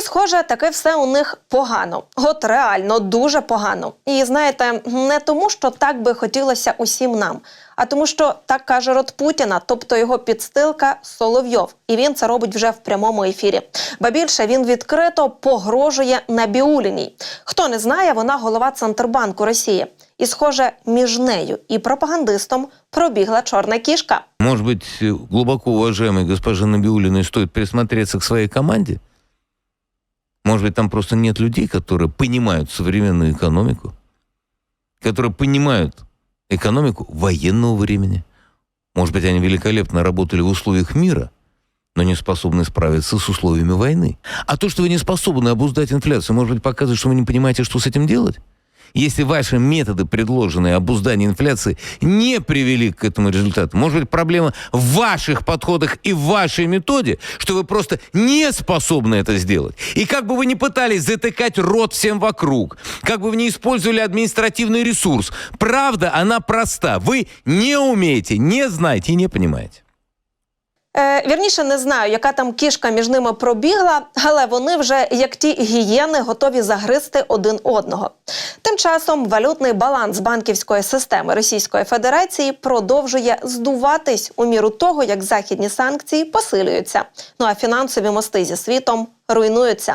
Схоже, таке все у них погано. От реально дуже погано. І знаєте, не тому, що так би хотілося усім нам, а тому, що так каже рот Путіна, тобто його підстилка Соловйов. І він це робить вже в прямому ефірі. Ба більше він відкрито погрожує Набіуліній. Хто не знає, вона голова Центрбанку Росії. І, схоже, між нею і пропагандистом пробігла чорна кішка. Может быть, глубоко уважаемой госпоже Набиулиной стоит присмотреться к своей команде? Может быть, там просто нет людей, которые понимают современную экономику, которые понимают экономику военного времени. Может быть, они великолепно работали в условиях мира, но не способны справиться с условиями войны. А то, что вы не способны обуздать инфляцию, может быть, показывает, что вы не понимаете, что с этим делать? Если ваши методы, предложенные обуздания инфляции, не привели к этому результату, может быть, проблема в ваших подходах и в вашей методе, что вы просто не способны это сделать. И как бы вы ни пытались затыкать рот всем вокруг, как бы вы ни использовали административный ресурс, правда, она проста. Вы не умеете, не знаете и не понимаете. Е, вірніше не знаю, яка там кішка між ними пробігла, але вони вже, як ті гієни, готові загризти один одного. Тим часом валютний баланс банківської системи Російської Федерації продовжує здуватись у міру того, як західні санкції посилюються. Ну а фінансові мости зі світом руйнуються.